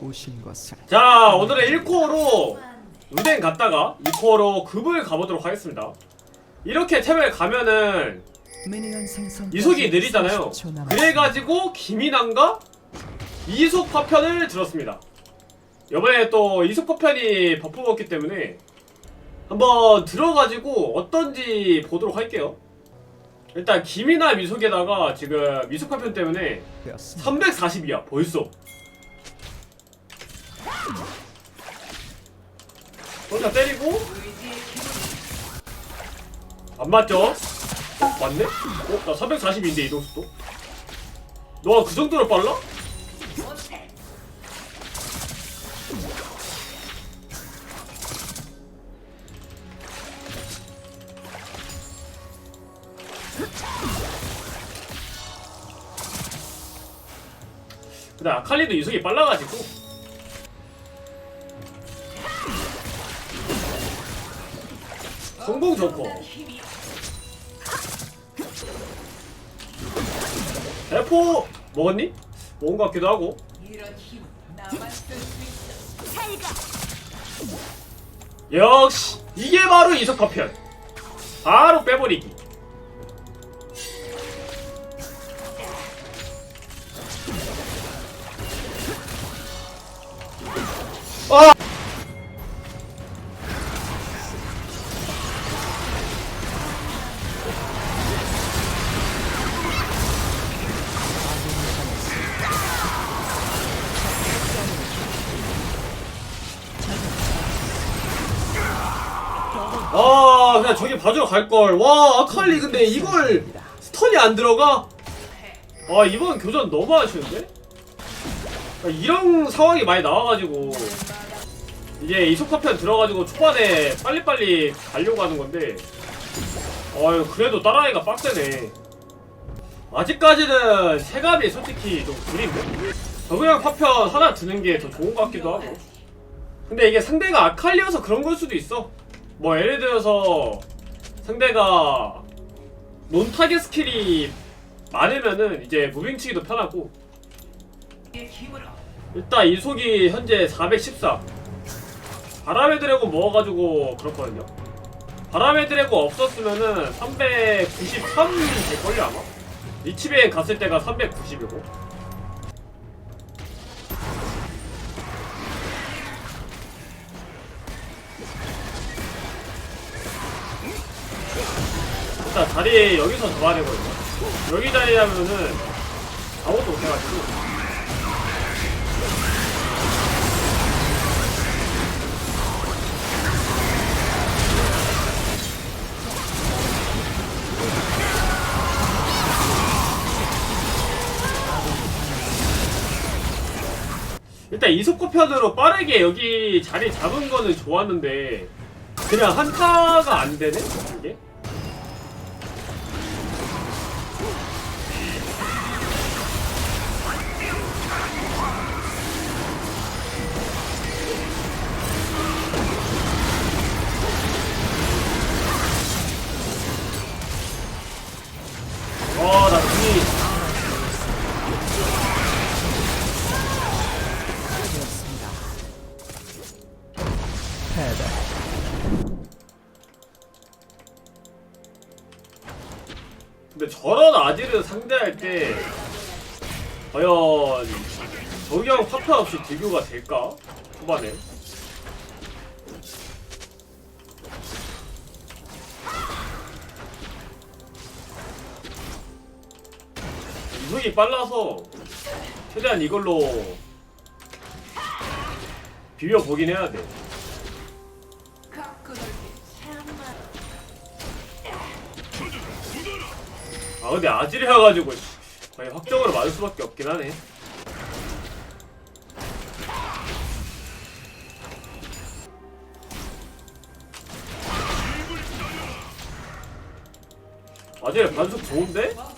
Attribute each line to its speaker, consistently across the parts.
Speaker 1: 오신 것을.
Speaker 2: 자 오늘은 1코어로 은행 갔다가 2코어로 급을 가보도록 하겠습니다. 이렇게 템을 가면은 이속이 느리잖아요. 그래가지고 김인환과 이속 파편을 들었습니다. 이번에 또 이속 파편이 버프 먹기 때문에 한번 들어가지고 어떤지 보도록 할게요. 일단 김이나 미속에다가 지금 미속 파편 때문에 340이야 벌써 혼자 때리고 안 맞죠? 맞네? 어? 나 340인데 이동속도? 너가 그 정도로 빨라? 근데 아칼리도 이속이 빨라가지고 성공 좋고 대포! 먹었니? 먹은 것 같기도 하고. 역시 이게 바로 이석파편. 바로 빼버리기 아 그냥 저기 봐주러 갈걸 와 아칼리 근데 이걸 스턴이 안 들어가? 아 이번 교전 너무 아쉬운데? 아, 이런 상황이 많이 나와가지고 이제 이속파편 들어가지고 초반에 빨리빨리 가려고 하는 건데 어휴 그래도 따라하기가 빡세네 아직까지는 체감이 솔직히 좀 구린데? 저그냥 파편 하나 드는 게 더 좋은 것 같기도 하고 근데 이게 상대가 아칼리여서 그런 걸 수도 있어 뭐 예를 들어서 상대가 논타겟 스킬이 많으면은 이제 무빙치기도 편하고. 일단 이속이 현재 414 바람의 드래곤 먹어가지고 그렇거든요. 바람의 드래곤 없었으면은 393 될걸요 아마? 리치베인 갔을 때가 390이고 일단 자리 여기서 잡아야 되거든요 여기 자리라면은 아무것도 못해가지고. 일단 이속코편으로 빠르게 여기 자리 잡은 거는 좋았는데 그냥 한타가 안 되네? 이게
Speaker 1: 패배
Speaker 2: 근데 저런 아지를 상대할 때 과연 저기형 파편 없이 딜교가 될까? 초반에. 이속이 빨라서 최대한 이걸로 비벼보긴 해야 돼 아 근데 아지르여가지고 거의 확정으로 맞을 수밖에 없긴 하네. 아지르 반속 좋은데? 어,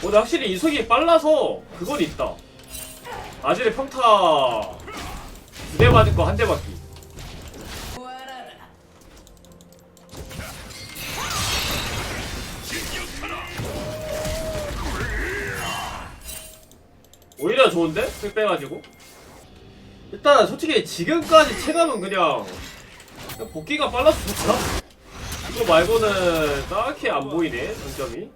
Speaker 2: 근데 확실히 이속이 빨라서 그건 있다. 아지르 평타 두 대 맞을 거 한 대 맞기 좋은데? 술 빼가지고? 일단 솔직히 지금까지 체감은 그냥 복귀가 빨라서 좋다. 이거 말고는 딱히 안 보이네 장점이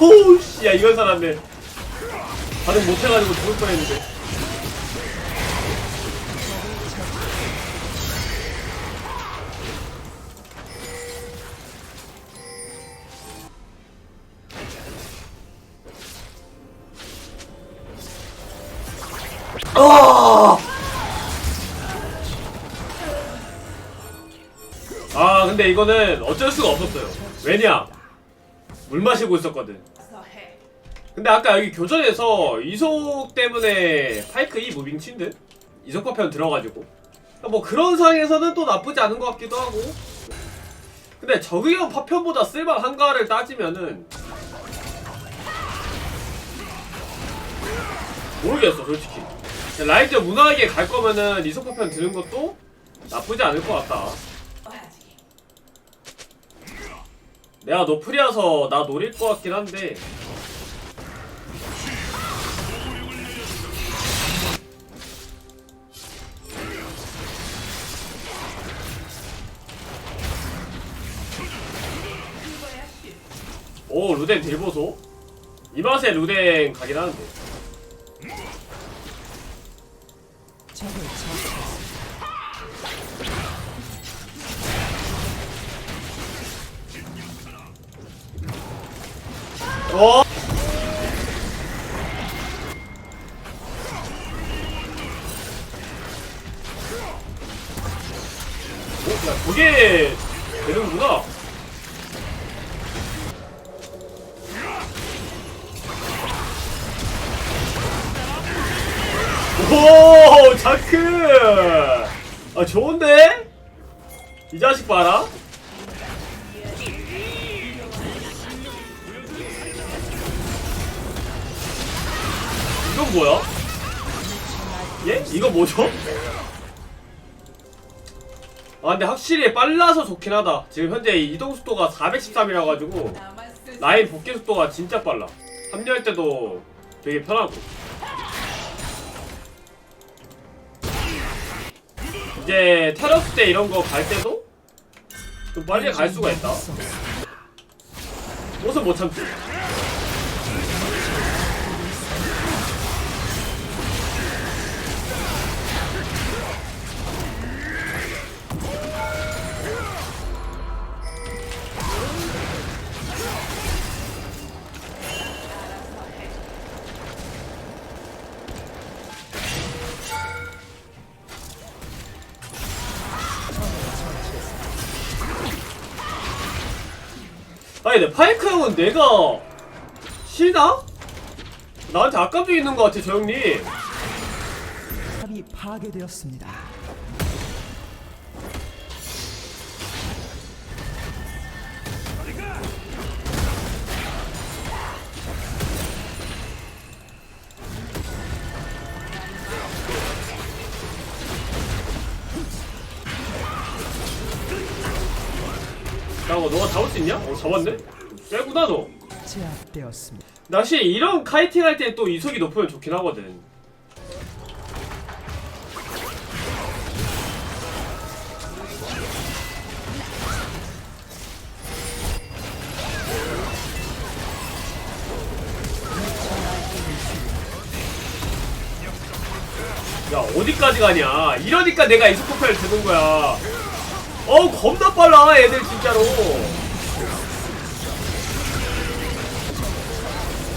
Speaker 2: 호우씨 야 이건 살았네 반응 못해가지고 죽을 뻔했는데. 아 근데 이거는 어쩔 수가 없었어요. 왜냐 물 마시고 있었거든. 근데 아까 여기 교전에서 이속 때문에 파이크 이 무빙 친 듯? 이속 파편 들어가지고. 뭐 그런 상황에서는 또 나쁘지 않은 것 같기도 하고. 근데 적의형 파편보다 쓸만한가를 따지면은 모르겠어 솔직히. 라이트 무난하게 갈 거면은 이속 파편 드는 것도 나쁘지 않을 것 같다 내가 노플이라서 나 노릴 것 같긴 한데. 오 루덴 딜보소? 이 맛에 루덴 가긴 하는데 어? 오, 야, 저게 되는구나. 오, 자크! 아, 좋은데? 이 자식 봐라. 이건 뭐야? 예? 이거 뭐죠? 아 근데 확실히 빨라서 좋긴 하다 지금 현재 이동 속도가 413이라 가지고 라인 복귀 속도가 진짜 빨라 합류할 때도 되게 편하고 이제 테러스 때 이런 거 갈 때도 좀 빨리 갈 수가 있다 옷은 못 참지 아니 근데 파이크 형은 내가 쉬나? 나한테 악감정 있는 것 같아 저 형님
Speaker 1: 파괴되었습니다.
Speaker 2: 야 이거 너가 잡을 수 있냐? 어 잡았네? 빼구나 너
Speaker 1: 제압되었습니다.
Speaker 2: 나 사실 이런 카이팅 할때또 이속이 높으면 좋긴 하거든 야 어디까지 가냐 이러니까 내가 이속 폭발을 드는 거야 어우 겁나 빨라 애들 진짜로.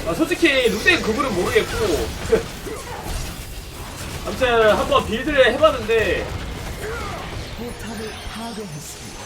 Speaker 2: 아, 솔직히 룩된 그분은 모르겠고. 아무튼 한번 빌드를 해봤는데.
Speaker 1: 포탑을 파괴했습니다.